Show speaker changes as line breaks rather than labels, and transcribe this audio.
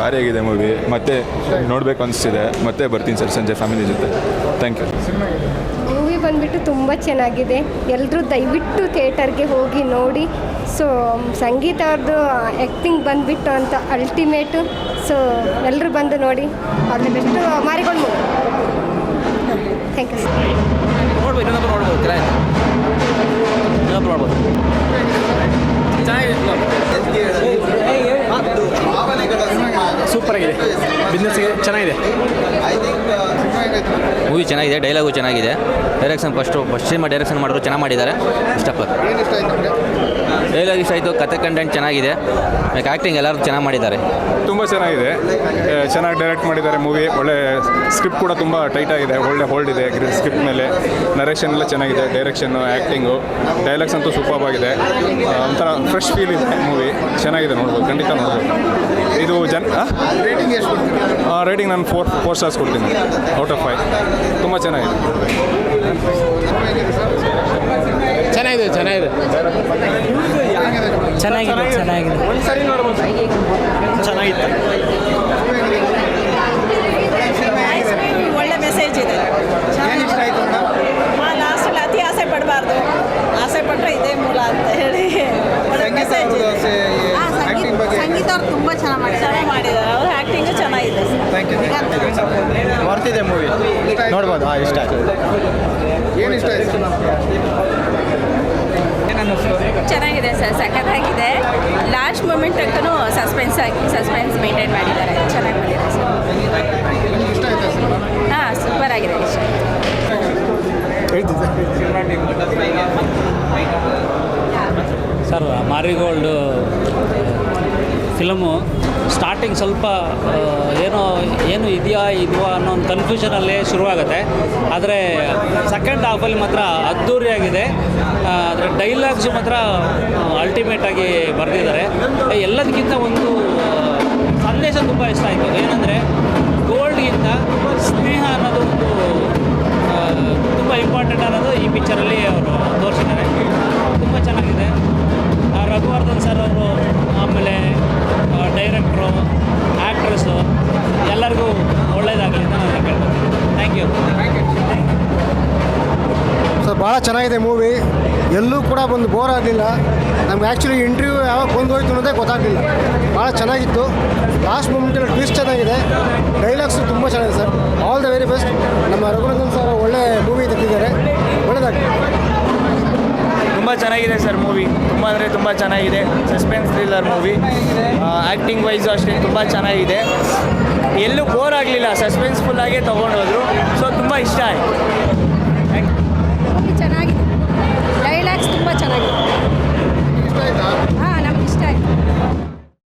ಭಾರಿ ಆಗಿದೆ ಮೂವಿ ಮತ್ತೆ ನೋಡ್ಬೇಕು ಅನಿಸ್ತಿದೆ. ಮತ್ತೆ ಬರ್ತೀನಿ ಸರ್. ಸಂಜೆ ಫ್ಯಾಮಿಲಿ ಜೊತೆ. ಥ್ಯಾಂಕ್ ಯು
ಮೂವಿ ಬಂದುಬಿಟ್ಟು ತುಂಬ ಚೆನ್ನಾಗಿದೆ. ಎಲ್ಲರೂ ದಯವಿಟ್ಟು ಥಿಯೇಟರ್ಗೆ ಹೋಗಿ ನೋಡಿ. ಸೊ ಸಂಗೀತ ಅವ್ರದ್ದು ಆ್ಯಕ್ಟಿಂಗ್ ಬಂದುಬಿಟ್ಟು ಅಂತ ಅಲ್ಟಿಮೇಟು ಸೊ ಎಲ್ಲರೂ ಬಂದು ನೋಡಿ. ಅಲ್ಲಿ ಬೆಸ್ಟು ಮಾರಿಕೊಂಡು ಮೂವಿ ಥ್ಯಾಂಕ್ ಯು ಸರ್
ನೋಡ್ಬೋದು ಇನ್ನೊಂದು ನೋಡ್ಬೋದು
ಸೂಪರ್ ಆಗಿದೆ. ಬಿಸ್ನೆಸ್ಗೆ ಚೆನ್ನಾಗಿದೆ.
ಮೂವಿ ಚೆನ್ನಾಗಿದೆ ಡೈಲಾಗು ಚೆನ್ನಾಗಿದೆ. Direction first first cinema direction ಮಾಡಿದ್ರು ಚೆನ್ನಾಗಿ ಮಾಡಿದ್ದಾರೆ. ಇಷ್ಟಪ್ಪ ಡೈಲಾಗ್ ಇಷ್ಟ ಆಯಿತು ಕತೆ ಕಂಟೆಂಟ್ ಚೆನ್ನಾಗಿದೆ. ಲೈಕ್ ಆ್ಯಕ್ಟಿಂಗ್ ಎಲ್ಲರೂ ಚೆನ್ನಾಗಿ ಮಾಡಿದ್ದಾರೆ.
ತುಂಬ ಚೆನ್ನಾಗಿದೆ. ಚೆನ್ನಾಗಿ ಡೈರೆಕ್ಟ್ ಮಾಡಿದ್ದಾರೆ ಮೂವಿ ಒಳ್ಳೆ ಸ್ಕ್ರಿಪ್ಟ್ ಕೂಡ ತುಂಬ ಟೈಟ್ ಆಗಿದೆ. ಒಳ್ಳೆ ಹೋಲ್ಡ್ ಇದೆ ಸ್ಕ್ರಿಪ್ಟ್ ಮೇಲೆ. ನರೇಷನ್ ಎಲ್ಲ ಚೆನ್ನಾಗಿದೆ ಡೈರೆಕ್ಷನ್ನು ಆ್ಯಕ್ಟಿಂಗು ಡೈಲಾಗ್ಸ್ ಅಂತೂ ಸೂಪರ್ ಆಗಿದೆ. ಒಂಥರ ಫ್ರೆಶ್ ಫೀಲ್ ಇದೆ ಮೂವಿ ಚೆನ್ನಾಗಿದೆ ನೋಡ್ಬೋದು ಖಂಡಿತ ನೋಡ್ಬೋದು. ಇದು ಜನ ರೇಟಿಂಗ್ ಎಷ್ಟು ರೇಟಿಂಗ್ ನಾನು ಫೋರ್ ಫೋರ್ ಸ್ಟಾರ್ಸ್ ಕೊಡ್ತೀನಿ. ಔಟ್ ಆಫ್ ಫೈವ್ ತುಂಬ ಚೆನ್ನಾಗಿದೆ.
ಚೆನ್ನಾಗಿದೆ ಚೆನ್ನಾಗಿದೆ.
ಚೆನ್ನಾಗಿದೆ ಚೆನ್ನಾಗಿದೆ.
ಚೆನ್ನಾಗಿತ್ತು.
ಒಳ್ಳೆ ಮೆಸೇಜ್ ಇದೆ. ಲಾಸ್ಟಲ್ಲಿ ಅತಿ ಆಸೆ ಪಡಬಾರ್ದು. ಆಸೆ ಪಟ್ಟರೆ ಇದೇ ಮೂಲ ಅಂತ ಹೇಳಿ. ಒಳ್ಳೆ ಮೆಸೇಜ್ ಸಂಗೀತ ಅವ್ರು ತುಂಬ ಚೆನ್ನಾಗಿ ಮಾಡಿದ್ದಾರೆ. ಚೆನ್ನಾಗಿ ಮಾಡಿದ್ದಾರೆ ಅವ್ರ ಆ್ಯಕ್ಟಿಂಗು ಚೆನ್ನಾಗಿದೆ
ನೋಡ್ಬೋದು. ಹಾಂ ಇಷ್ಟ ಆಯ್ತು.
ಚೆನ್ನಾಗಿದೆ ಸರ್ ಸಖತ್ತಾಗಿದೆ. ಲಾಸ್ಟ್ ಮೂಮೆಂಟ್ ತನಕನೂ ಸಸ್ಪೆನ್ಸ್ ಆಗಿ ಸಸ್ಪೆನ್ಸ್ ಮೇಂಟೈನ್ ಮಾಡಿದ್ದಾರೆ. ಚೆನ್ನಾಗಿ ಮಾಡಿದ್ದಾರೆ ಸರ್. ಹಾಂ ಸೂಪರ್ ಆಗಿದೆ. ಇಷ್ಟ
ಸರ್. ಮಾರಿಗೋಲ್ಡು ಫಿಲಮು ಸ್ಟಾರ್ಟಿಂಗ್ ಸ್ವಲ್ಪ ಏನೋ ಇದೆಯಾ ಇದೆಯಾ ಅನ್ನೋ ಒಂದು ಕನ್ಫ್ಯೂಷನಲ್ಲೇ ಶುರುವಾಗುತ್ತೆ. ಆದರೆ ಸೆಕೆಂಡ್ ಹಾಫಲ್ಲಿ ಮಾತ್ರ ಅದ್ಧೂರಿಯಾಗಿದೆ ಅದರ ಡೈಲಾಗ್ಸು ಮಾತ್ರ ಅಲ್ಟಿಮೇಟಾಗಿ ಬರೆದಿದ್ದಾರೆ. ಎಲ್ಲದಕ್ಕಿಂತ ಒಂದು ಸಂದೇಶ ತುಂಬ ಇಷ್ಟ ಆಯಿತು. ಏನಂದರೆ ಗೋಲ್ಡ್ಗಿಂತ ಸ್ನೇಹ ಅನ್ನೋದು ಒಂದು ತುಂಬ ಇಂಪಾರ್ಟೆಂಟ್ ಅನ್ನೋದು ಈ ಪಿಕ್ಚರಲ್ಲಿ ಅವರು ತೋರಿಸಿದ್ದಾರೆ. ತುಂಬ ಚೆನ್ನಾಗಿದೆ. ರಘುವರ್ಧನ್ ಸರ್ ಅವರು
ಭಾಳ ಚೆನ್ನಾಗಿದೆ ಮೂವಿ. ಎಲ್ಲೂ ಕೂಡ ಬಂದು ಬೋರ್ ಆಗಲಿಲ್ಲ. ನಮ್ಗೆ ಆ್ಯಕ್ಚುಲಿ ಇಂಟರ್ವ್ಯೂ ಯಾವಾಗ ಬಂದು ಹೋಯ್ತು ಅನ್ನೋದೇ ಗೊತ್ತಾಗಲಿಲ್ಲ. ಭಾಳ ಚೆನ್ನಾಗಿತ್ತು. ಲಾಸ್ಟ್ ಮೂಮೆಂಟಲ್ಲಿ ಟ್ವಿಸ್ಟ್ ಚೆನ್ನಾಗಿದೆ. ಡೈಲಾಗ್ಸು ತುಂಬ ಚೆನ್ನಾಗಿದೆ sir. All the very best ನಮ್ಮ ರಘುನಂದನ್ ಸರ್ ಒಳ್ಳೆ ಮೂವಿ ತೆಗೆದಿದ್ದಾರೆ. ಒಳ್ಳೆದಾಗಲಿ.
ತುಂಬ ಚೆನ್ನಾಗಿದೆ ಸರ್ ಮೂವಿ ತುಂಬ ಅಂದರೆ ತುಂಬ ಚೆನ್ನಾಗಿದೆ. Suspense thriller movie acting wise ಅಷ್ಟೇ ತುಂಬ ಚೆನ್ನಾಗಿದೆ. ಎಲ್ಲೂ ಬೋರ್ ಆಗಲಿಲ್ಲ. ಸಸ್ಪೆನ್ಸ್ಫುಲ್ಲಾಗೇ ತೊಗೊಂಡೋದ್ರು. ಸೊ ತುಂಬ ಇಷ್ಟ ಆಯಿತು.